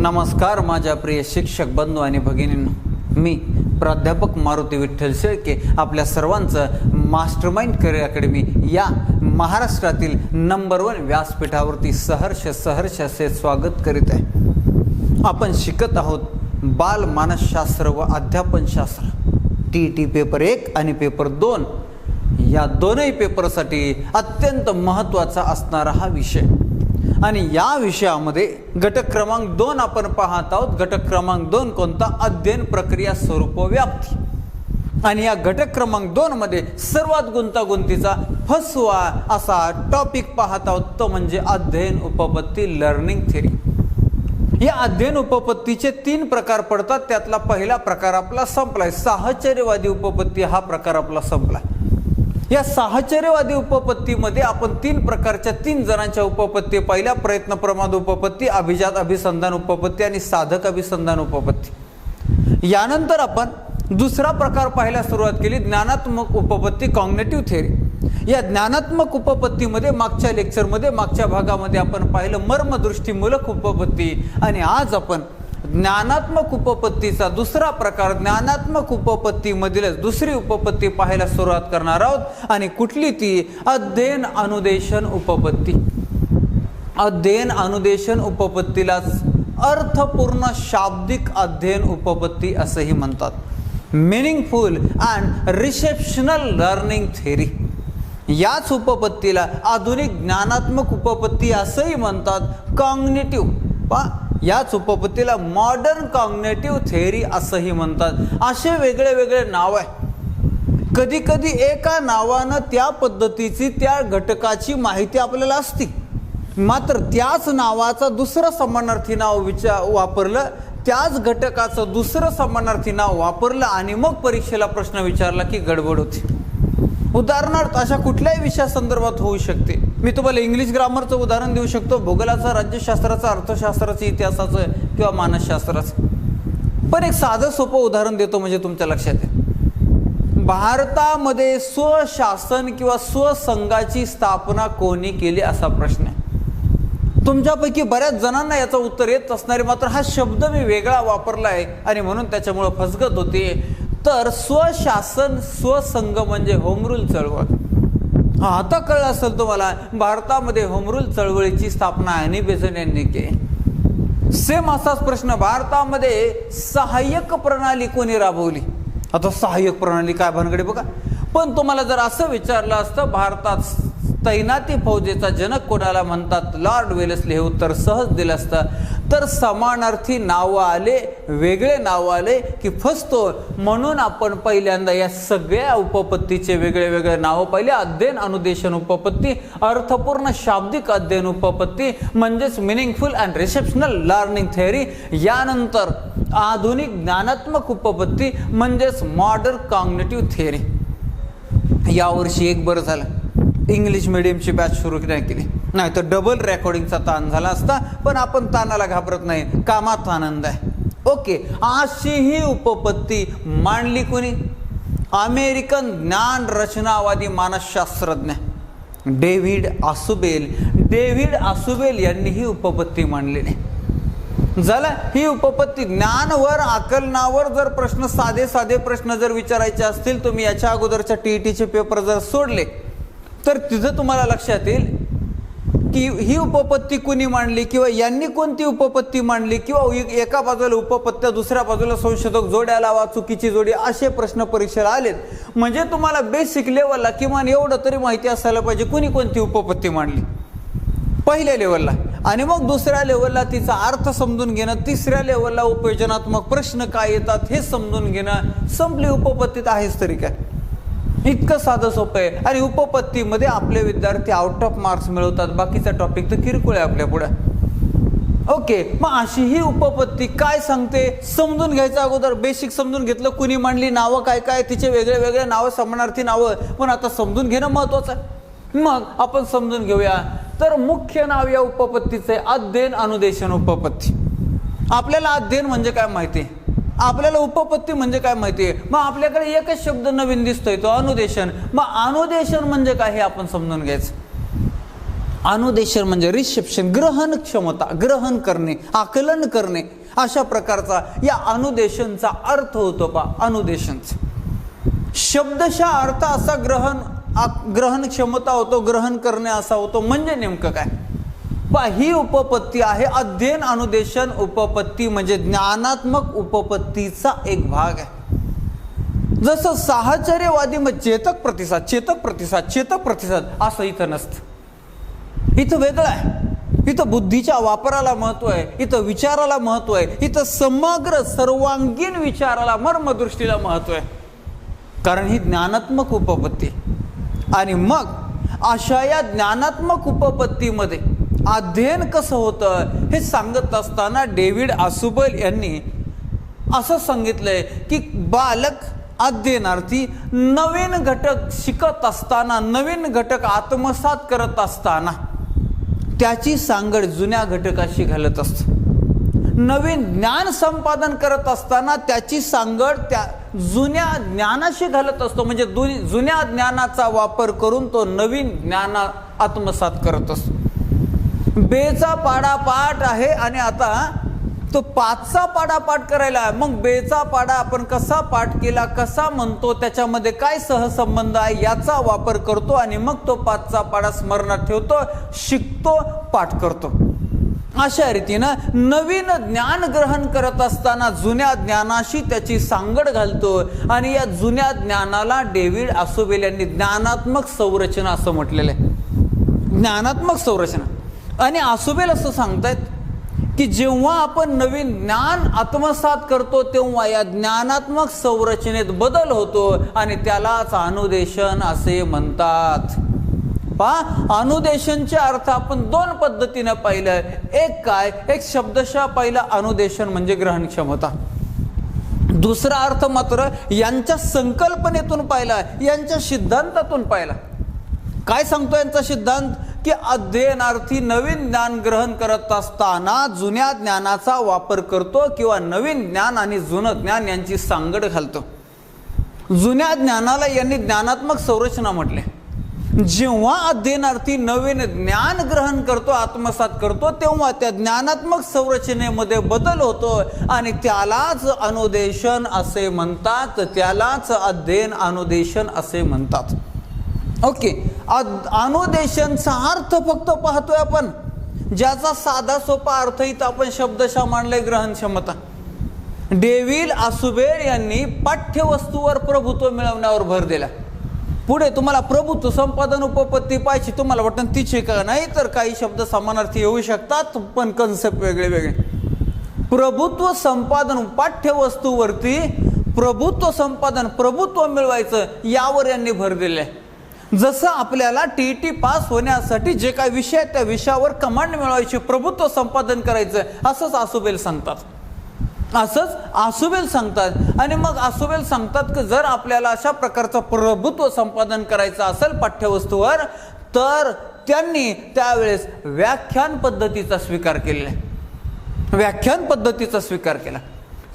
नमस्कार माझ्या प्रिय शिक्षक बंधू आणि भगिनींनो. मी प्राध्यापक मारुती विठ्ठल शेळके आपल्या सर्वांचं मास्टर माइंड करिअर अकॅडमी या महाराष्ट्रातील नंबर वन व्यासपीठावरती सहर्ष सहर्ष असे स्वागत करीत आहे. आपण शिकत आहोत बाल मानसशास्त्र व अध्यापनशास्त्र. टी टी पेपर एक आणि पेपर दोन. या दोनही पेपरसाठी अत्यंत महत्त्वाचा असणारा हा विषय. आणि या विषयामध्ये घटक क्रमांक दोन आपण पाहत आहोत. घटक क्रमांक दोन कोणता? अध्ययन प्रक्रिया स्वरूप व्याप्ती. आणि या घटक क्रमांक दोन मध्ये सर्वात गुंतागुंतीचा फसवा असा टॉपिक पाहत आहोत. तो म्हणजे अध्ययन उपपत्ती लर्निंग थेरी या अध्ययन उपपत्तीचे तीन प्रकार पडतात. त्यातला पहिला प्रकार आपला संपलाय. साहचर्यवादी उपपत्ती हा प्रकार आपला संपलाय. या साहचर्यवादी उपपत्तीमध्ये आपण तीन प्रकारच्या तीन जणांच्या उपपत्ती पहिल्या. प्रयत्न प्रमाद उपपत्ती अभिजात अभिसंधान उपपत्ती आणि साधक अभिसंधान उपपत्ती. यानंतर आपण दुसरा प्रकार पाहायला सुरुवात केली ज्ञानात्मक उपपत्ती कॉग्नेटिव्ह थेअरी. या ज्ञानात्मक उपपत्तीमध्ये मागच्या लेक्चरमध्ये मागच्या भागामध्ये आपण पाहिलं मर्मदृष्टीमूलक उपपत्ती. आणि आज आपण ज्ञानात्मक उपपत्तीचा दुसरा प्रकार ज्ञानात्मक उपपत्तीमधीलच दुसरी उपपत्ती पाहायला सुरुवात करणार आहोत. आणि कुठली ती? अध्ययन अनुदेशन उपपत्ती. अध्ययन अनुदेशन उपपत्तीलाच अर्थपूर्ण शाब्दिक अध्ययन उपपत्ती असंही म्हणतात. Meaningful and receptional learning theory याच उपपत्तीला आधुनिक ज्ञानात्मक उपपत्ती असंही म्हणतात. कॉग्नेटिव्ह पा याच उपपत्तीला मॉडर्न कॉग्नेटिव्ह थेअरी असंही म्हणतात. असे वेगळे वेगळे नाव आहे. कधी कधी एका नावानं त्या पद्धतीची त्या घटकाची माहिती आपल्याला असती. मात्र त्याच नावाचा दुसरं समानार्थी नाव विचार वापरलं त्याच घटकाचं दुसरं समानार्थी नाव वापरलं आणि मग परीक्षेला प्रश्न विचारला की गडबड होती. उदाहरणार्थ अशा कुठल्याही विषयासंदर्भात होऊ शकते. मी तुम्हाला इंग्लिश ग्रामरचं उदाहरण देऊ शकतो. भूगोलाचं राज्यशास्त्राचं अर्थशास्त्राचं इतिहासाचं किंवा मानसशास्त्राचं. पण एक साधं सोपं उदाहरण देतो म्हणजे तुमच्या लक्षात येईल. भारतामध्ये स्वशासन किंवा स्वसंघाची स्थापना कोणी केली असा प्रश्न आहे. तुमच्यापैकी बऱ्याच जणांना याचं उत्तर येत असणारे मात्र हा शब्द मी वेगळा वापरला आहे आणि म्हणून त्याच्यामुळं फसगत होते. तर स्वशासन स्वसंघ म्हणजे होमरूल चळवळ. हा आता कळलं असेल तुम्हाला भारतामध्ये होमरूल चळवळीची स्थापना अॅनी बेझंट यांनी केली. सेम असाच प्रश्न भारतामध्ये सहाय्यक प्रणाली कोणी राबवली? आता सहाय्यक प्रणाली काय भानगडे बघा. पण तुम्हाला जर असं विचारलं असतं भारतात तैनाती फौजेचा जनक कोणाला म्हणतात? लॉर्ड वेलेसले हे उत्तर सहज दिलं असतं. तर समानार्थी नावं आले वेगळे नाव आले की फसतो म्हणून आपण पहिल्यांदा या सगळ्या उपपत्तीचे वेगळे वेगळे नावं पहिले. अध्ययन अनुदेशन उपपत्ती अर्थपूर्ण शाब्दिक अध्ययन उपपत्ती म्हणजेच meaningful and receptional learning theory यानंतर आधुनिक ज्ञानात्मक उपपत्ती म्हणजेच मॉडर्न कॉग्नेटिव्ह थेअरी यावर्षी एक बरं झालं. इंग्लिश मिडियमची बॅच सुरू नाही केली. नाही तर डबल रेकॉर्डिंगचा ताण झाला असता पण आपण ताणाला घाबरत नाही. कामात आनंद आहे. ओके अशी ही उपपत्ती मांडली कोणी? अमेरिकन ज्ञान रचनावादी मानसशास्त्रज्ञ. David Ausubel. डेव्हिड आसुबेल यांनी ही उपपत्ती मांडलेली. झालं? ही उपपत्ती ज्ञानवर आकलनावर जर प्रश्न साधे साधे प्रश्न जर विचारायचे असतील तुम्ही याच्या अगोदरच्या टी ई टीचे पेपर जर सोडले तर तिथं तुम्हाला लक्षात येईल की ही उपपत्ती कुणी मांडली किंवा यांनी कोणती उपपत्ती मांडली किंवा एका बाजूला उपपत्त्या दुसऱ्या बाजूला संशोधक जोड्या लावा चुकीची जोडी असे प्रश्न परीक्षेला आलेत. म्हणजे तुम्हाला बेसिक लेवलला किमान एवढं तरी माहिती असायला पाहिजे कुणी कोणती उपपत्ती मांडली. पहिल्या लेवलला आणि मग दुसऱ्या लेवलला तिचा अर्थ समजून घेणं तिसऱ्या लेवलला उपयोजनात्मक प्रश्न काय येतात हे समजून घेणं संपली उपपत्तीत आहेच तरी काय. इतकं साधं सोपं आहे. आणि उपपत्तीमध्ये आपले विद्यार्थी आउट ऑफ मार्क्स मिळवतात. बाकीचा टॉपिक तर किरकोळ आहे आपल्या पुढे. ओके मग अशी ही उपपत्ती काय सांगते? समजून घ्यायचं अगोदर. बेसिक समजून घेतलं. कुणी मांडली नावं काय काय? तिचे वेगळे वेगळे नावं समानार्थी नावं. पण आता समजून घेणं महत्वाचं आहे. मग आपण समजून घेऊया. तर मुख्य नाव या उपपत्तीचं आहे. अध्ययन अनुदेशन उपपत्ती. आपल्याला अध्ययन म्हणजे काय माहिती? आहे आपल्याला उपपत्ती म्हणजे काय माहिती? आहे मग आपल्याकडे एकच शब्द नवीन दिसतोय तो अनुदेशन. मग अनुदेशन म्हणजे काय हे आपण समजून घ्यायचं. अनुदेशन म्हणजे रिसेप्शन ग्रहण क्षमता ग्रहण करणे आकलन करणे. अशा प्रकारचा या अनुदेशनचा अर्थ होतो पा अनुदेशनचा. शब्दशा अर्थ असा ग्रहण ग्रहण क्षमता होतो ग्रहण करणे असा होतो म्हणजे नेमकं काय? पा ही उपपत्ती आहे. अध्ययन अनुदेशन उपपत्ती म्हणजे ज्ञानात्मक उपपत्तीचा एक भाग आहे. जसं साहचर्यवादी मग चेतक प्रतिसाद चेतक प्रतिसाद चेतक प्रतिसाद असं इथं नसतं. इथं वेगळं आहे. इथं बुद्धीच्या वापराला महत्त्व आहे इथं विचाराला महत्त्व आहे इथं समग्र सर्वांगीण विचाराला मर्मदृष्टीला महत्त्व आहे. कारण ही ज्ञानात्मक उपपत्ती. आणि मग अशा या ज्ञानात्मक उपपत्तीमध्ये अध्ययन कसं होतं हे सांगत असताना डेव्हिड आसुबल यांनी असं सांगितलंय की बालक अध्ययनार्थी नवीन घटक शिकत असताना नवीन घटक आत्मसात करत असताना त्याची सांगड जुन्या घटकाशी घालत असतो. नवीन ज्ञान संपादन करत असताना त्याची सांगड त्या जुन्या ज्ञानाशी घालत असतो. म्हणजे दु- जुन्या ज्ञानाचा वापर करून तो नवीन ज्ञाना आत्मसात करत असतो. बेचा पाडापाठ आहे आणि आता तो पाचचा पाडापाठ करायला आहे. मग बेचा पाडा आपण कसा पाठ केला कसा म्हणतो त्याच्यामध्ये काय सहसंबंध आहे याचा वापर करतो आणि मग तो पाचचा पाडा स्मरणात ठेवतो शिकतो पाठ करतो अशा रीतीनं नवीन ज्ञान ग्रहण करत असताना जुन्या ज्ञानाशी त्याची सांगड घालतो आणि या जुन्या ज्ञानाला डेव्हिड आसोबेल यांनी ज्ञानात्मक संरचना असं म्हटलेलं आहे ज्ञानात्मक संरचना आणि आसुबेल असं सांगतायत की जेव्हा आपण नवीन ज्ञान आत्मसात करतो तेव्हा या ज्ञानात्मक संरचनेत बदल होतो आणि त्यालाच अनुदेशन असे म्हणतात. पहा अनुदेशनचे अर्थ आपण दोन पद्धतीने पाहिलं. एक काय? एक शब्दशः पाहिलं अनुदेशन म्हणजे ग्रहण क्षमता दुसरा अर्थ मात्र यांच्या संकल्पनेतून पाहिला यांच्या सिद्धांतातून पाहिला. काय सांगतो यांचा सिद्धांत? की अध्ययनार्थी नवीन ज्ञान ग्रहण करत असताना जुन्या ज्ञानाचा वापर करतो किंवा नवीन ज्ञान आणि जुनं ज्ञान यांची सांगड घालतो. जुन्या ज्ञानाला यांनी ज्ञानात्मक संरचना म्हटले. जेव्हा अध्ययनार्थी नवीन ज्ञान ग्रहण करतो आत्मसात करतो तेव्हा त्या ज्ञानात्मक संरचनेमध्ये बदल होतो आणि त्यालाच अनुदेशन असे म्हणतात त्यालाच अध्ययन अनुदेशन असे म्हणतात. ओके. अनुदेशनचा अर्थ फक्त पाहतोय आपण. ज्याचा साधा सोपा अर्थ इथं आपण शब्दशः मांडलाय ग्रहण क्षमता डेव्हिल आसुबेर यांनी पाठ्यवस्तूवर प्रभुत्व मिळवण्यावर भर दिला. पुढे तुम्हाला प्रभुत्व संपादन उपपत्ती पाहिजे तुम्हाला वाटतं तिचे का नाही तर काही शब्द समानार्थी येऊ शकतात पण कन्सेप्ट वेगळे वेगळे. प्रभुत्व संपादन पाठ्यवस्तूवरती प्रभुत्व संपादन प्रभुत्व मिळवायचं यावर यांनी भर दिले जसं आपल्याला टी टी पास होण्यासाठी जे काही विषय आहेत त्या विषयावर कमांड मिळवायची प्रभुत्व संपादन करायचं असंच आसुबेल सांगतात. असंच आसुबेल सांगतात. आणि मग आसुबेल सांगतात की जर आपल्याला अशा प्रकारचं प्रभुत्व संपादन करायचं असेल पाठ्यवस्तूवर तर त्यांनी त्यावेळेस व्याख्यान पद्धतीचा स्वीकार केलेला आहे. व्याख्यान पद्धतीचा स्वीकार केला.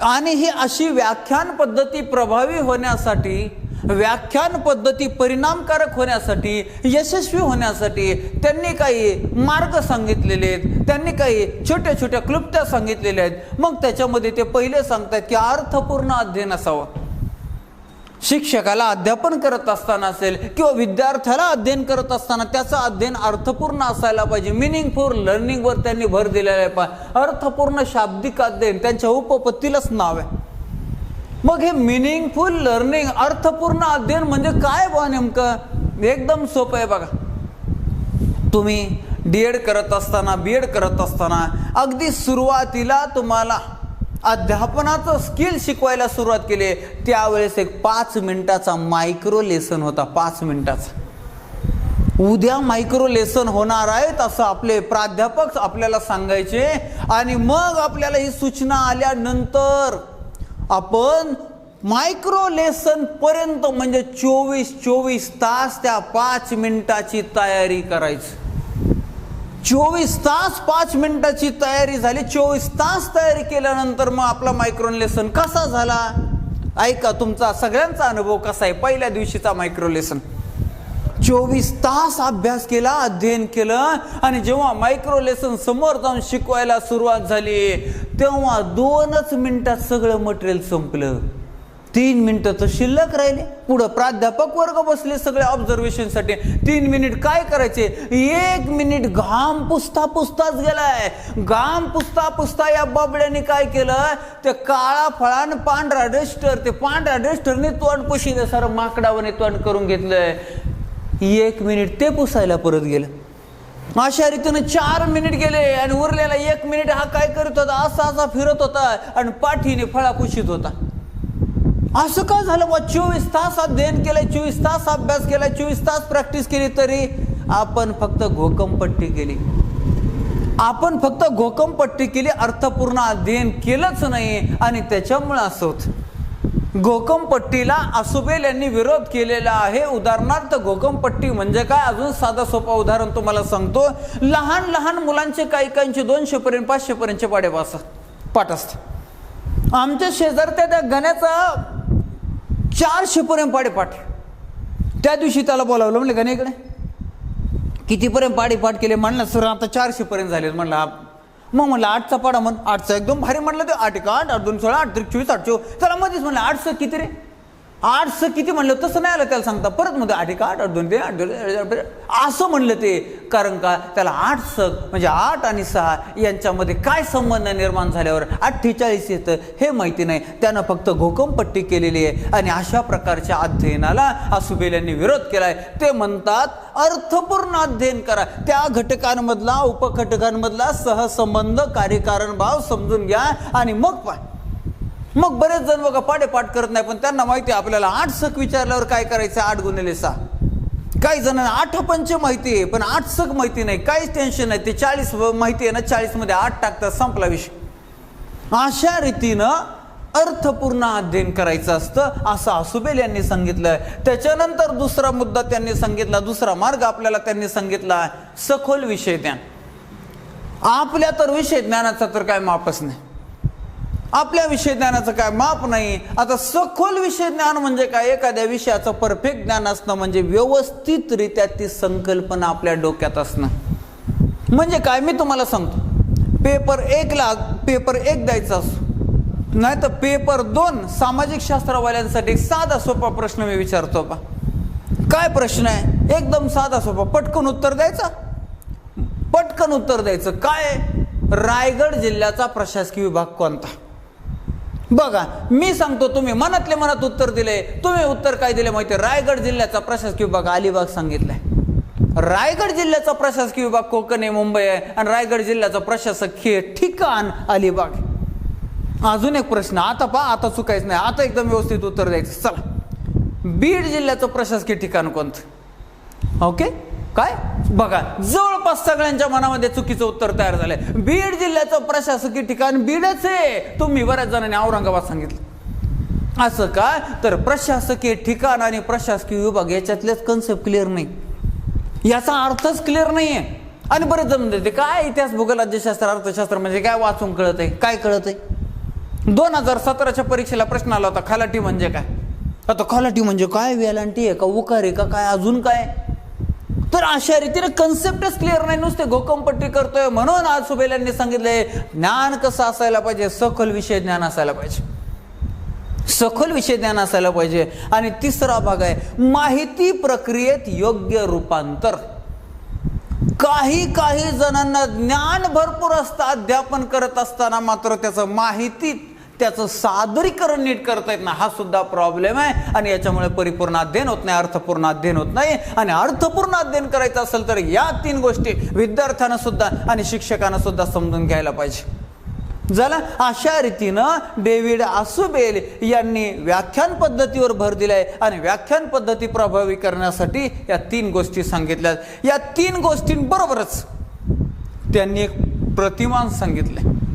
आणि ही अशी व्याख्यान पद्धती प्रभावी होण्यासाठी व्याख्यान पद्धती परिणामकारक होण्यासाठी यशस्वी होण्यासाठी त्यांनी काही मार्ग सांगितलेले आहेत. त्यांनी काही छोट्या छोट्या क्लुप्त्या सांगितलेल्या आहेत. मग त्याच्यामध्ये ते पहिले सांगतात की अर्थपूर्ण अध्ययन असावं. शिक्षकाला अध्यापन करत असताना असेल किंवा विद्यार्थ्याला अध्ययन करत असताना त्याचं अध्ययन अर्थपूर्ण असायला पाहिजे. मिनिंगफुल लर्निंगवर त्यांनी भर दिलेला आहे. पा अर्थपूर्ण शाब्दिक अध्ययन त्यांच्या उपपत्तीलाच नाव आहे. मग हे मिनिंगफुल लर्निंग अर्थपूर्ण अध्ययन म्हणजे काय बा नेमकं? एकदम सोपं आहे बघा. तुम्ही डी एड करत असताना बी एड करत असताना अगदी सुरुवातीला तुम्हाला अध्यापनाचं स्किल शिकवायला सुरुवात केली. त्यावेळेस एक पाच मिनिटाचा मायक्रो लेसन होता पाच मिनिटाचा. उद्या मायक्रो लेसन होणार आहेत असं आपले प्राध्यापक आपल्याला सांगायचे आणि मग आपल्याला ही सूचना आल्यानंतर आपण मायक्रो लेसन पर्यंत म्हणजे चोवीस चोवीस तास त्या पाच मिनिटाची तयारी करायची. चोवीस तास पाच मिनिटाची तयारी झाली. चोवीस तास तयारी केल्यानंतर मग आपला मायक्रो लेसन कसा झाला? ऐका तुमचा सगळ्यांचा अनुभव कसा आहे? पहिल्या दिवशीचा मायक्रो लेसन चोवीस तास अभ्यास केला अध्ययन केलं आणि जेव्हा मायक्रो लेसन समोर जाऊन शिकवायला सुरुवात झाली तेव्हा दोनच मिनिटात सगळं मटेरियल संपलं. तीन मिनिटं तर शिल्लक राहिले. पुढं प्राध्यापक वर्ग बसले सगळे ऑब्झर्वेशनसाठी तीन मिनिट काय करायचे? एक मिनिट घाम पुसता पुसताच गेलाय. घाम पुसता पुसता या बाबड्याने काय केलं? ते काळा फळान पांढरा डस्टर ते पांढऱ्या डस्टरने तोंड पुशील सारं माकडावने तोंड करून घेतलंय. एक मिनिट ते पुसायला परत गेलं. अशा रीतीनं चार मिनिट गेले आणि उरलेला एक मिनिट हा काय करत होता? असा असा फिरत होता आणि पाठीने फळा कुशीत होता. असं का झालं? बा चोवीस तास अध्ययन केलंय चोवीस तास अभ्यास केलाय चोवीस तास प्रॅक्टिस केली तरी आपण फक्त घोकमपट्टी केली. आपण फक्त घोकमपट्टी केली अर्थपूर्ण अध्ययन केलंच नाही आणि त्याच्यामुळे असं होतं. घोकमपट्टीला आसुबेल यांनी विरोध केलेला आहे. उदाहरणार्थ घोकमपट्टी म्हणजे काय? अजून साधा सोपा उदाहरण तुम्हाला सांगतो. लहान लहान मुलांचे काही काहींचे दोनशे पर्यंत पाचशे पर्यंतचे पाडे पाठ असतात आमच्या शेजारच्या त्या गण्याचा चारशे पर्यंत पाडे पाठ. त्या दिवशी त्याला बोलावलं म्हणलं गण्याकडे कितीपर्यंत पाडेपाठ केले? म्हणलं सर आता चारशे पर्यंत झाले म्हणलं मग म्हणलं आठचा पाडा म्हण आठचा. एकदम भारी म्हणलं ते आठ एक आठ आठ दोन सोळा आठ त्रिक चोवीस आठ चोवीस त्याला मध्येच म्हणलं आठचं किती रे? आठचं किती म्हणलं तसं नाही आलं त्याला सांगता. परत मध्ये आठ एक आठ आठ दोन ते आठ दोन असं म्हणलं ते कारण का त्याला आठ सक म्हणजे आठ आणि सहा यांच्यामध्ये काय संबंध निर्माण झाल्यावर अठ्ठेचाळीस येतं हे माहिती नाही. त्यानं फक्त घोकमपट्टी केलेली आहे आणि अशा प्रकारच्या अध्ययनाला आसुबेल यांनी विरोध केलाय. ते म्हणतात अर्थपूर्ण अध्ययन करा. त्या घटकांमधला उपघटकांमधला सहसंबंध कार्यकारण भाव समजून घ्या आणि मग पहा. मग बरेच जण बघा पाडेपाठ करत नाही पण त्यांना माहिती आहे आपल्याला आठ सक विचारल्यावर काय करायचं आठ गुन्हेले सहा. काही जणांना आठ पंच माहिती आहे पण आठ सक माहिती नाही. काहीच टेन्शन नाही. ते चाळीस माहिती आहे ना चाळीसमध्ये आठ टाकतात संपला विषय. अशा रीतीनं अर्थपूर्ण अध्ययन करायचं असतं असं आसुबेल यांनी सांगितलं त्याच्यानंतर दुसरा मुद्दा त्यांनी सांगितला दुसरा मार्ग आपल्याला त्यांनी सांगितला सखोल विषय ज्ञान. आपल्या तर विषय ज्ञानाचा तर काय मापच नाही. आपल्या विषय ज्ञानाचं काय माप नाही. आता सखोल विषय ज्ञान म्हणजे काय? एखाद्या विषयाचं परफेक्ट ज्ञान असणं म्हणजे व्यवस्थितरित्या ती संकल्पना आपल्या डोक्यात असणं. म्हणजे काय? मी तुम्हाला सांगतो. पेपर एकला पेपर एक द्यायचा असो. नाही तर पेपर दोन सामाजिक शास्त्रवाल्यांसाठी एक साधा सोपा प्रश्न मी विचारतो बा. काय प्रश्न आहे? एकदम साधा सोपा. पटकन उत्तर द्यायचं? पटकन उत्तर द्यायचं. काय रायगड जिल्ह्याचा प्रशासकीय विभाग कोणता? बघा मी सांगतो तुम्ही मनातले मनात उत्तर दिले. तुम्ही उत्तर काय दिले माहिती आहे? रायगड जिल्ह्याचा प्रशासकीय विभाग अलिबाग सांगितलाय. रायगड जिल्ह्याचा प्रशासकीय विभाग कोकण आहे मुंबई आहे आणि रायगड जिल्ह्याचा प्रशासकीय ठिकाण अलिबाग अजून एक प्रश्न आता पहा आता चुकायचं नाही आता एकदम व्यवस्थित उत्तर द्यायचं. चला. बीड जिल्ह्याचं प्रशासकीय ठिकाण कोणतं? ओके? काय? बघा जवळपास सगळ्यांच्या मनामध्ये चुकीचं उत्तर तयार झालंय. बीड जिल्ह्याचं प्रशासकीय ठिकाण बीडच आहे. तुम्ही बऱ्याच जणांनी औरंगाबाद सांगितलं. असं का? तर प्रशासकीय ठिकाण आणि प्रशासकीय विभाग याच्यातलेच कन्सेप्ट क्लिअर नाही. याचा अर्थच क्लिअर नाहीये. आणि बरेच जण देते काय इतिहास भूगोल राज्यशास्त्र अर्थशास्त्र म्हणजे काय वाचून कळत आहे काय कळत आहे दोन हजार सतराच्या परीक्षेला प्रश्न आला होता खालाटी म्हणजे काय? आता खालाटी म्हणजे काय? वेलांटी आहे का? उकार आहे का? काय? अजून काय? तर अशा रीतीने कन्सेप्टच क्लिअर नाही. नुसते घोकमपट्टी करतोय म्हणून आज सुबेल यांनी सांगितलंय ज्ञान कसं असायला पाहिजे? सखोल विषय ज्ञान असायला पाहिजे. सखोल विषय ज्ञान असायला पाहिजे. आणि तिसरा भाग आहे माहिती प्रक्रियेत योग्य रूपांतर. काही काही जणांना ज्ञान भरपूर असतं अध्यापन करत असताना मात्र त्याचं माहिती त्याचं सादरीकरण नीट करता येत नाही. हा सुद्धा प्रॉब्लेम आहे. आणि याच्यामुळे परिपूर्ण अध्ययन होत नाही अर्थपूर्ण अध्ययन होत नाही. आणि अर्थपूर्ण अध्ययन करायचं असेल तर या तीन गोष्टी विद्यार्थ्यांना सुद्धा आणि शिक्षकांना सुद्धा समजून घ्यायला पाहिजे. झालं? अशा रीतीनं डेव्हिड आसुबेल यांनी व्याख्यान पद्धतीवर भर दिलाय आणि व्याख्यान पद्धती प्रभावी करण्यासाठी या तीन गोष्टी सांगितल्या या तीन गोष्टींबरोबरच त्यांनी एक प्रतिमान आहे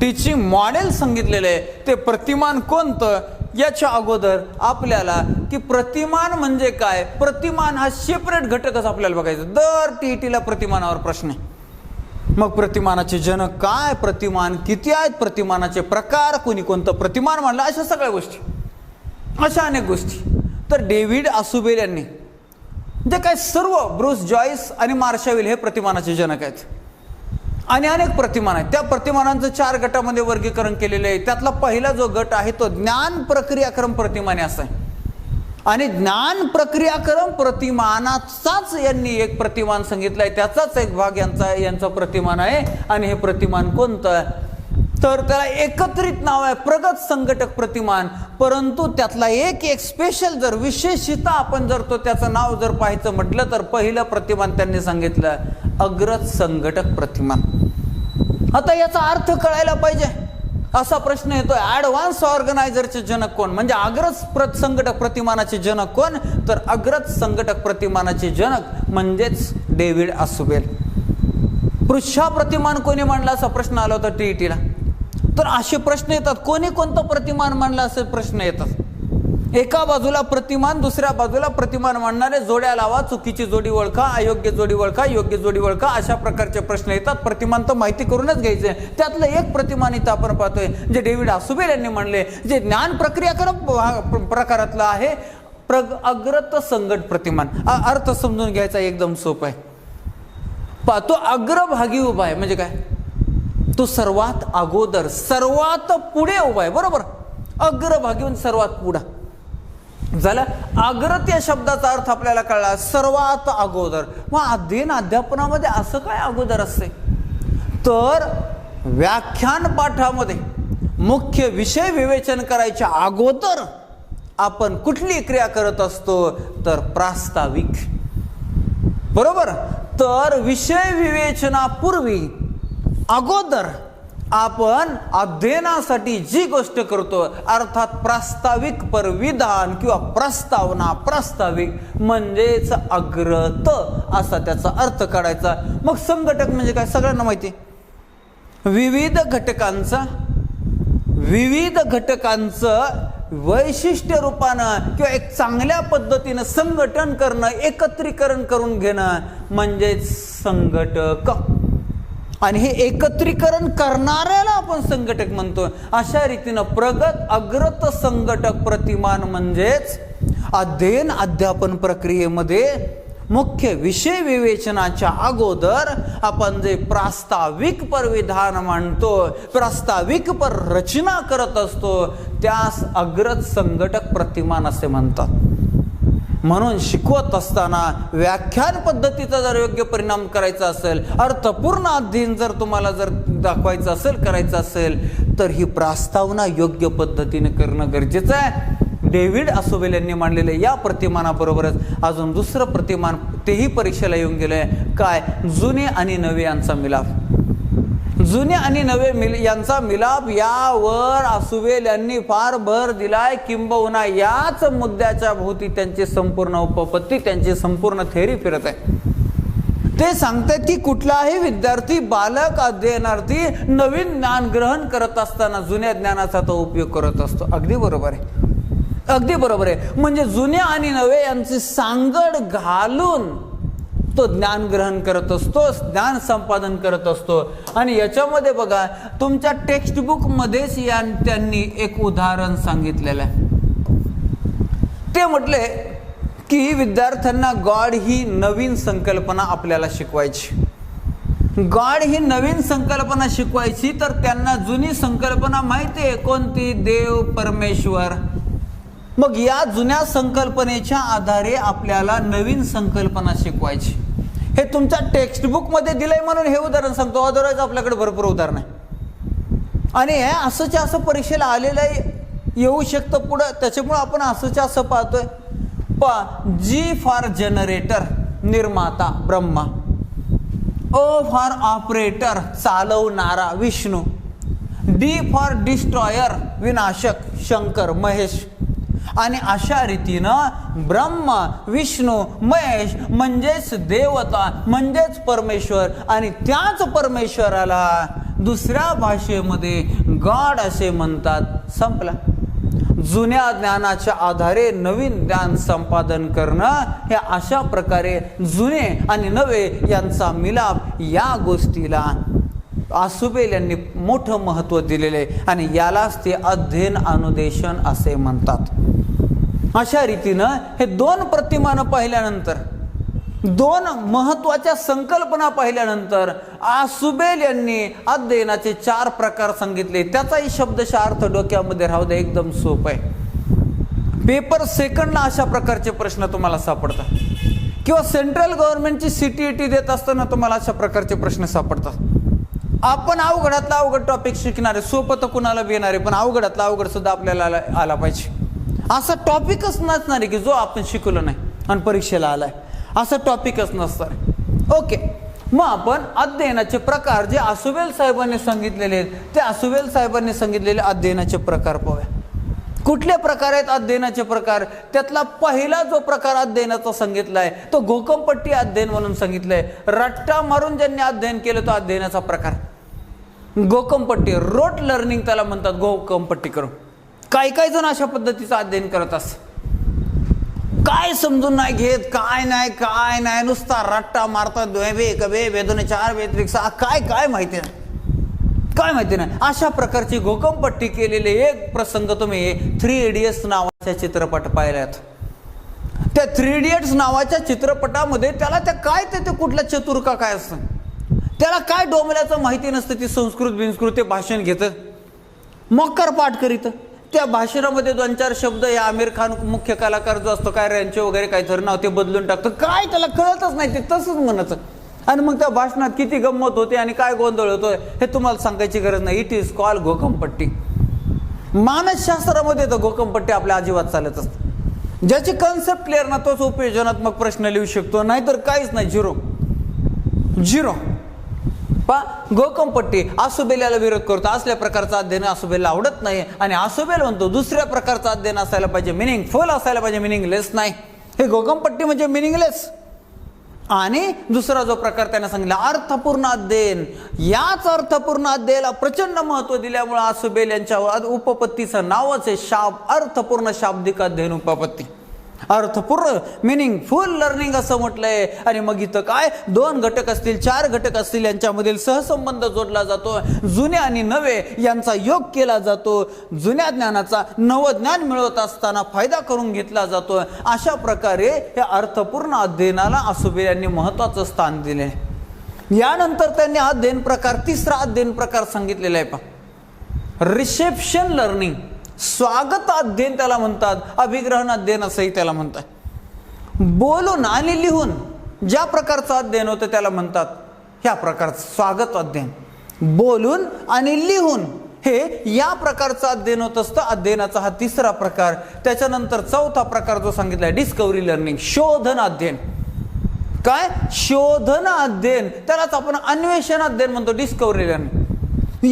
टीचिंग मॉडेल सांगितलेलं आहे. ते प्रतिमान कोणतं? याच्या अगोदर आपल्याला की प्रतिमान म्हणजे काय? प्रतिमान हा सेपरेट घटकच आपल्याला बघायचा. दर टी टीला प्रतिमानावर प्रश्न आहे. मग प्रतिमानाचे जनक काय? प्रतिमान किती आहेत? प्रतिमानाचे प्रकार? कोणी कोणतं प्रतिमान मानलं अशा सगळ्या गोष्टी. अशा अनेक गोष्टी. तर डेव्हिड आसुबेल यांनी जे काय सर्व ब्रुस जॉईस आणि मार्शाविल हे प्रतिमानाचे जनक आहेत. आणि अनेक प्रतिमान आहेत. त्या प्रतिमानांचं चार गटामध्ये वर्गीकरण केलेलं आहे. त्यातला पहिला जो गट आहे तो ज्ञान प्रक्रियाक्रम प्रतिमाने असा आहे. आणि ज्ञान प्रक्रियाक्रम प्रतिमानाचाच यांनी एक प्रतिमान सांगितलंय. त्याचाच एक भाग यांचा यांचा प्रतिमान आहे. आणि हे प्रतिमान कोणतं? तर त्याला एकत्रित नाव आहे प्रगत संघटक प्रतिमान. परंतु त्यातला एक एक स्पेशल जर विशेषता आपण जर तो त्याचं नाव जर पाहायचं म्हटलं तर पहिलं प्रतिमान त्यांनी सांगितलं अग्रज संघटक प्रतिमान. आता याचा अर्थ कळायला पाहिजे. असा प्रश्न येतोय ॲडव्हान्स ऑर्गनायझरचे जनक कोण? म्हणजे अग्रज प्र संघटक प्रतिमानाचे जनक कोण? तर अग्रज संघटक प्रतिमानाचे जनक म्हणजेच डेव्हिड आसुबेल पृष्ठा प्रतिमान कोणी मांडला? असा प्रश्न आला होता टीईटीला तर असे प्रश्न येतात. कोणी कोणतं प्रतिमान मांडला असे प्रश्न येतात. एका बाजूला प्रतिमान दुसऱ्या बाजूला प्रतिमान मांडणारे जोड्या लावा चुकीची जोडी ओळखा अयोग्य जोडी ओळखा योग्य जोडी ओळखा अशा प्रकारचे प्रश्न येतात. प्रतिमान तर माहिती करूनच घ्यायचे. त्यातलं एक प्रतिमान इथं आपण पाहतोय जे डेव्हिड आसुबेल यांनी म्हणले जे ज्ञान प्रक्रियाक्रम प्र- प्रकारातलं आहे. प्रग अग्रत संगट प्रतिमान. अर्थ समजून घ्यायचा एकदम सोपं आहे. पाहतो अग्रभागी उभा आहे. म्हणजे काय? तो सर्वात अगोदर सर्वात पुढे उभा आहे बरोबर? अग्रभागी म्हणजे सर्वात पुढा. झालं? अग्रत या शब्दाचा अर्थ आपल्याला कळला सर्वात अगोदर. मग अध्ययन अध्यापनामध्ये असं काय अगोदर असते तर व्याख्यान पाठामध्ये मुख्य विषय विवेचन करायच्या अगोदर आपण कुठली क्रिया करत असतो? तर प्रास्ताविक. बरोबर? तर विषय विवेचनापूर्वी अगोदर आपण अध्ययनासाठी जी गोष्ट करतो अर्थात प्रास्ताविक परविधान किंवा प्रस्तावना प्रास्ताविक म्हणजेच अग्रत असा त्याचा अर्थ काढायचा. मग संघटक म्हणजे काय? सगळ्यांना माहिती आहे. विविध घटकांचा विविध घटकांचं वैशिष्ट्य रूपानं किंवा एक चांगल्या पद्धतीनं संघटन करणं एकत्रीकरण करून घेणं म्हणजेच संघटक. आणि हे एकत्रीकरण करणाऱ्याला आपण संघटक म्हणतो अशा रीतीनं प्रगत अग्रत संघटक प्रतिमान म्हणजेच अध्ययन अध्यापन प्रक्रियेमध्ये मुख्य विषय विवेचनाच्या अगोदर आपण जे प्रास्ताविक परविधान मांडतो प्रास्ताविक पर रचना करत असतो त्यास अग्रज संघटक प्रतिमान असे म्हणतात. म्हणून शिकवत असताना व्याख्यान पद्धतीचा जर योग्य परिणाम करायचा असेल अर्थपूर्ण अध्ययन जर तुम्हाला जर दाखवायचं असेल करायचं असेल तर ही प्रास्तावना योग्य पद्धतीने करणं गरजेचं आहे. डेव्हिड असोबेल यांनी मांडलेले या प्रतिमानाबरोबरच अजून दुसरं प्रतिमान तेही परीक्षेला येऊन गेलं आहे काय? जुने आणि नवे यांचा मिलाफ. जुने आणि नवे मिल यांचा मिलाप यावर आसुवेल यांनी फार भर दिलाय किंबहुना याच मुद्द्याच्या भोवती त्यांची संपूर्ण उपपत्ती त्यांची संपूर्ण थेरी फिरत आहे. ते सांगतात की कुठलाही विद्यार्थी बालक अध्ययनार्थी नवीन ज्ञान ग्रहण करत असताना जुन्या ज्ञानाचा तो उपयोग करत असतो. अगदी बरोबर आहे. अगदी बरोबर आहे. म्हणजे जुन्या आणि नवे यांची सांगड घालून तो ज्ञान ग्रहण करत असतो ज्ञान संपादन करत असतो. आणि याच्यामध्ये बघा तुमच्या टेक्स्टबुकमध्येच या त्यांनी एक उदाहरण सांगितलेलं आहे. ते म्हटले की विद्यार्थ्यांना गॉड ही नवीन संकल्पना आपल्याला शिकवायची. गॉड ही नवीन संकल्पना शिकवायची तर त्यांना जुनी संकल्पना माहिती आहे. कोणती? देव परमेश्वर. मग या जुन्या संकल्पनेच्या आधारे आपल्याला नवीन संकल्पना शिकवायची. हे तुमच्या टेक्स्टबुकमध्ये दिलंय म्हणून हे उदाहरण सांगतो. अदरवाईज आपल्याकडे भरपूर उदाहरण आहे. आणि हे असंच्या असं परीक्षेला आलेलं आहे येऊ शकतं पुढं. त्याच्यामुळं आपण असंच्या असं पाहतोय. पा जी फॉर जनरेटर निर्माता ब्रह्मा. ओ फॉर ऑपरेटर चालवणारा विष्णू. डी फॉर डिस्ट्रॉयर विनाशक शंकर महेश. आणि अशा रीतीनं ब्रह्म विष्णू महेश म्हणजेच देवता म्हणजेच परमेश्वर आणि त्याच परमेश्वराला दुसऱ्या भाषेमध्ये गॉड असे म्हणतात. संपला. जुन्या ज्ञानाच्या आधारे नवीन ज्ञान संपादन करणं हे अशा प्रकारे जुने आणि नवे यांचा मिलाप या गोष्टीला आसुबेल यांनी मोठं महत्त्व दिलेलं आहे आणि यालाच ते अध्ययन अनुदेशन असे म्हणतात. अशा रीतीनं हे दोन प्रतिमानं पाहिल्यानंतर दोन महत्त्वाच्या संकल्पना पाहिल्यानंतर आसुबेल यांनी अध्ययनाचे चार प्रकार सांगितले. त्याचाही शब्दशः अर्थ डोक्यामध्ये राहू दे एकदम सोप आहे. पेपर सेकंडला अशा प्रकारचे प्रश्न तुम्हाला सापडतात. किंवा सेंट्रल गव्हर्नमेंटची सी टी ई टी देत असताना तुम्हाला अशा प्रकारचे प्रश्न सापडतात. आपण अवघडातला अवघड टॉपिक शिकणारे सोपं तर कुणाला बी येणारे पण अवघडातला अवघड सुद्धा आपल्याला आला पाहिजे. असा टॉपिकच नसणार आहे की जो आपण शिकलो नाही आणि परीक्षेला आलाय. असं टॉपिकच नसणार आहे. ओके. मग आपण अध्ययनाचे प्रकार जे असुवेल साहेबांनी सांगितलेले आहेत ते असुवेल साहेबांनी सांगितलेले अध्ययनाचे प्रकार पाहूया. कुठले प्रकार आहेत अध्ययनाचे प्रकार? त्यातला पहिला जो प्रकार अध्ययनाचा सांगितलाय तो गोकमपट्टी अध्ययन म्हणून सांगितलंय. रट्टा मारून ज्यांनी अध्ययन केलं तो अध्ययनाचा प्रकार. गोकमपट्टी रोट लर्निंग त्याला म्हणतात गोकमपट्टी करून. काही काही जण अशा पद्धतीचं अध्ययन करत अस? काय समजून नाही घेत काय नाही काय नाही नुसता रट्टा मारतात द्वे कबे वेदने चार वेत्रिक सहा काय काय माहिती नाही. काय माहिती नाही. अशा प्रकारची घोकमपट्टी केलेले एक प्रसंग तुम्ही थ्री इडियट्स नावाच्या चित्रपट पाहिल्यात. त्या थ्री इडियट्स नावाच्या चित्रपटामध्ये त्याला त्या काय ते ते कुठल्या चतुर्का काय असतं त्याला काय डोंबल्याचं माहिती नसतं ती संस्कृत बिंस्कृत ते भाषण घेतं? मक्कर पाठ करीत? त्या भाषणामध्ये दोन चार शब्द या आमिर खान मुख्य कलाकार जो असतो काय यांचे वगैरे काहीतरी नाव ते बदलून टाकतो. काय त्याला कळतच नाही ते तसंच म्हणायचं. आणि मग त्या भाषणात किती गंमत होते आणि काय गोंधळ होतो हे तुम्हाला सांगायची गरज नाही. इट इज कॉल घोकमपट्टी. मानसशास्त्रामध्ये तर घोकमपट्टी आपल्या अजिबात चालत असते. ज्याची कन्सेप्ट क्लिअर ना तोच उपयोजनात्मक प्रश्न लिहू शकतो नाहीतर काहीच नाही झिरो झिरो पा गोकमपट्टी. आसुबेल्याला विरोध करतो. असल्या प्रकारचा अध्ययन आसुबेला आवडत नाही. आणि आसुबेल म्हणतो दुसऱ्या प्रकारचा अध्ययन असायला पाहिजे. मिनिंगफुल असायला पाहिजे मिनिंगलेस नाही. हे गोकमपट्टी म्हणजे मिनिंगलेस आणि दुसरा जो प्रकार त्याने सांगितला अर्थपूर्ण अध्ययन. याच अर्थपूर्ण अध्ययनाला प्रचंड महत्त्व दिल्यामुळे आसुबेल यांच्या उपपत्तीचं नावच आहे शाब अर्थपूर्ण शाब्दिक अध्ययन उपपत्ती. अर्थपूर्ण मिनिंग फुल लर्निंग असं म्हटलंय. आणि मग इथं काय? दोन घटक असतील चार घटक असतील यांच्यामधील सहसंबंध जोडला जातो. जुने आणि नवे यांचा योग केला जातो. जुन्या ज्ञानाचा नवज्ञान मिळवत असताना फायदा करून घेतला जातो. अशा प्रकारे या अर्थपूर्ण अध्ययनाला आसुबे यांनी महत्वाचं स्थान दिले. यानंतर त्यांनी अध्ययन प्रकार तिसरा अध्ययन प्रकार सांगितलेला आहे पहा. रिसेप्शन लर्निंग स्वागत अध्ययन त्याला म्हणतात अभिग्रहण अध्ययन असंही त्याला म्हणतात. बोलून आणि लिहून ज्या प्रकारचं अध्ययन होतं त्याला म्हणतात ह्या प्रकारचं स्वागत अध्ययन. बोलून आणि लिहून हे या प्रकारचं अध्ययन होत असतं. अध्ययनाचा हा तिसरा प्रकार त्याच्यानंतर चौथा प्रकार जो सांगितला डिस्कवरी लर्निंग शोधन अध्ययन. काय? शोधन अध्ययन. त्यालाच आपण अन्वेषण अध्ययन म्हणतो डिस्कवरी लर्निंग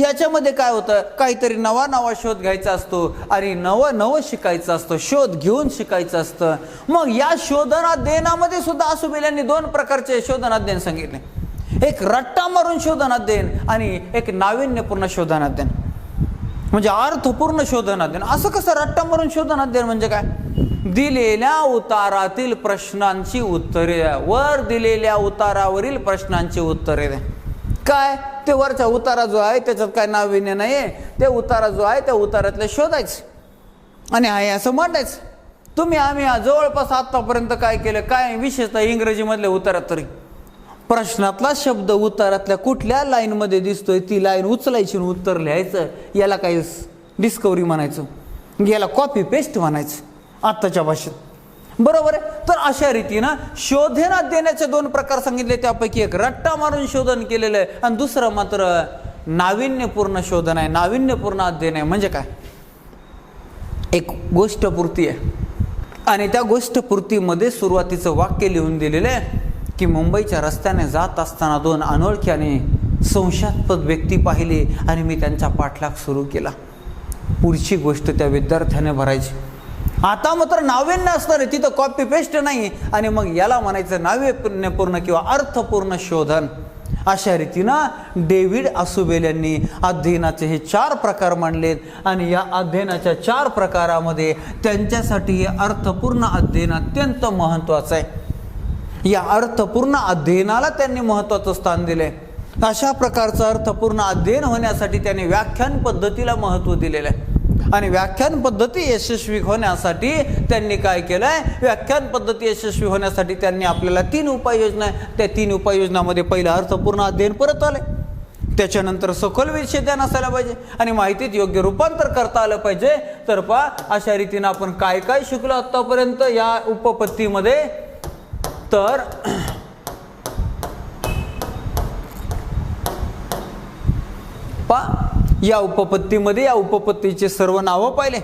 याच्यामध्ये काय होतं? काहीतरी नवा नवा शोध घ्यायचा असतो. आणि नवं नवं शिकायचं असतं. शोध घेऊन शिकायचं असतं. मग या शोधनाध्ययनामध्ये सुद्धा आसुबेल यांनी दोन प्रकारचे शोधनाध्ययन सांगितले. एक रट्टा मारून शोधनाध्ययन आणि एक नाविन्यपूर्ण शोधनाध्ययन. म्हणजे अर्थपूर्ण शोधन अध्ययन असं कसं रट्टा मारून शोधनाध्ययन म्हणजे काय? दिलेल्या उतारातील प्रश्नांची उत्तरे द्या. वर दिलेल्या उतारावरील प्रश्नांची उत्तरे द्या. काय? ते वरचा उतारा जो आहे त्याच्यात काय नाविन्य नाही आहे ते उतारा जो आहे त्या उतारातले शोधायचं. आणि आहे असं मांडायचं. तुम्ही आम्ही जवळपास आत्तापर्यंत काय केलं? काय? विशेषतः इंग्रजीमधल्या उतारात तरी. प्रश्नातला शब्द उतारातल्या कुठल्या लाईनमध्ये दिसतोय? ती लाईन उचलायची आणि उत्तर लिहायचं. याला काही डिस्कवरी म्हणायचं. याला कॉपी पेस्ट म्हणायचं. आत्ताच्या भाषेत. बरोबर आहे. तर अशा रीतीनं शोधेना देण्याचे दोन प्रकार सांगितले त्यापैकी एक रट्टा मारून शोधन केलेलं आहे आणि दुसरं मात्र नाविन्यपूर्ण शोधन आहे. नाविन्यपूर्ण अध्ययन आहे म्हणजे काय? एक गोष्टपूर्ती आहे. आणि त्या गोष्टपूर्तीमध्ये सुरुवातीचं वाक्य लिहून दिलेलं आहे की मुंबईच्या रस्त्याने जात असताना दोन अनोळख्याने संशयास्पद व्यक्ती पाहिली आणि मी त्यांचा पाठलाग सुरू केला. पुढची गोष्ट त्या विद्यार्थ्याने भरायची. आता मात्र नाविन्य असणार आहे. तिथं कॉपी पेस्ट नाही. आणि मग याला म्हणायचं नाविन्यपूर्ण किंवा अर्थपूर्ण शोधन. अशा रीतीनं डेव्हिड आसुबेल यांनी अध्ययनाचे हे चार प्रकार मांडलेत. आणि या अध्ययनाच्या चार प्रकारामध्ये त्यांच्यासाठी हे अर्थपूर्ण अध्ययन अत्यंत महत्त्वाचं आहे. या अर्थपूर्ण अध्ययनाला त्यांनी महत्त्वाचं स्थान दिले अशा प्रकारचं अर्थपूर्ण अध्ययन होण्यासाठी त्यांनी व्याख्यान पद्धतीला महत्त्व दिलेलं आहे. आणि व्याख्यान पद्धती यशस्वी होण्यासाठी त्यांनी काय केलंय? व्याख्यान पद्धती यशस्वी होण्यासाठी त्यांनी आपल्याला तीन उपाययोजना आहे. त्या तीन उपाययोजनामध्ये पहिलं अर्थपूर्ण अध्ययन परत आलं त्याच्यानंतर सखोल विच्छेदन असायला पाहिजे आणि माहितीत योग्य रूपांतर करता आलं पाहिजे. तर पा अशा रीतीनं आपण काय काय शिकलो आत्तापर्यंत या उपपत्तीमध्ये? तर पा या उपपत्तीमध्ये या उपपत्तीचे सर्व नावं पाहिले.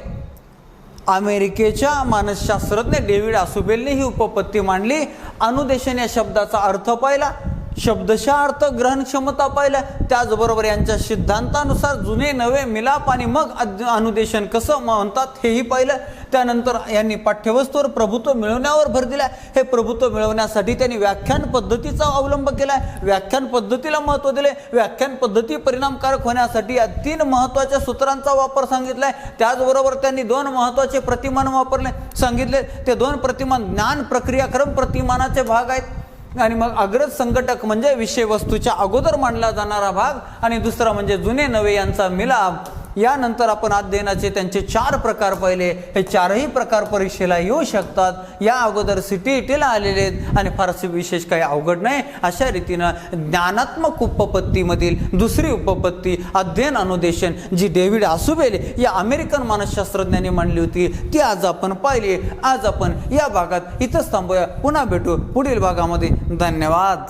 अमेरिकेच्या मानसशास्त्रज्ञ डेव्हिड आसुबेलने ही उपपत्ती मांडली. अनुदेशन या शब्दाचा अर्थ पाहिला. शब्दशः अर्थ ग्रहण क्षमता पाहिल्या त्याचबरोबर यांच्या सिद्धांतानुसार जुने नवे मिलाप आणि मग अनुदेशन कसं म्हणतात हेही पाहिलं. त्यानंतर यांनी पाठ्यवस्तूवर प्रभुत्व मिळवण्यावर भर दिला. हे प्रभुत्व मिळवण्यासाठी त्यांनी व्याख्यान पद्धतीचा अवलंब केला. व्याख्यान पद्धतीला महत्त्व दिले. व्याख्यान पद्धती परिणामकारक होण्यासाठी या तीन महत्त्वाच्या सूत्रांचा वापर सांगितलाय. त्याचबरोबर त्यांनी दोन महत्त्वाचे प्रतिमान वापरले. सांगितले ते दोन प्रतिमान ज्ञान प्रक्रियाक्रम प्रतिमानाचे भाग आहेत. आणि मग अग्रज संघटक म्हणजे विषयवस्तूच्या अगोदर मांडला जाणारा भाग आणि दुसरा म्हणजे जुने नवे यांचा मिलाप. यानंतर आपण अध्ययनाचे त्यांचे चार प्रकार पाहिले. हे चारही प्रकार परीक्षेला येऊ शकतात. या अगोदर सिटीईटीला आलेले आहेत आणि फारसे विशेष काही अवघड नाही. अशा रीतीनं ज्ञानात्मक उपपत्तीमधील दुसरी उपपत्ती अध्ययन अनुदेशन जी डेव्हिड आसुबेल या अमेरिकन मानसशास्त्रज्ञांनी मांडली होती ती आज आपण पाहिली. आज आपण या भागात इथंच थांबूया. पुन्हा भेटू पुढील भागामध्ये. धन्यवाद.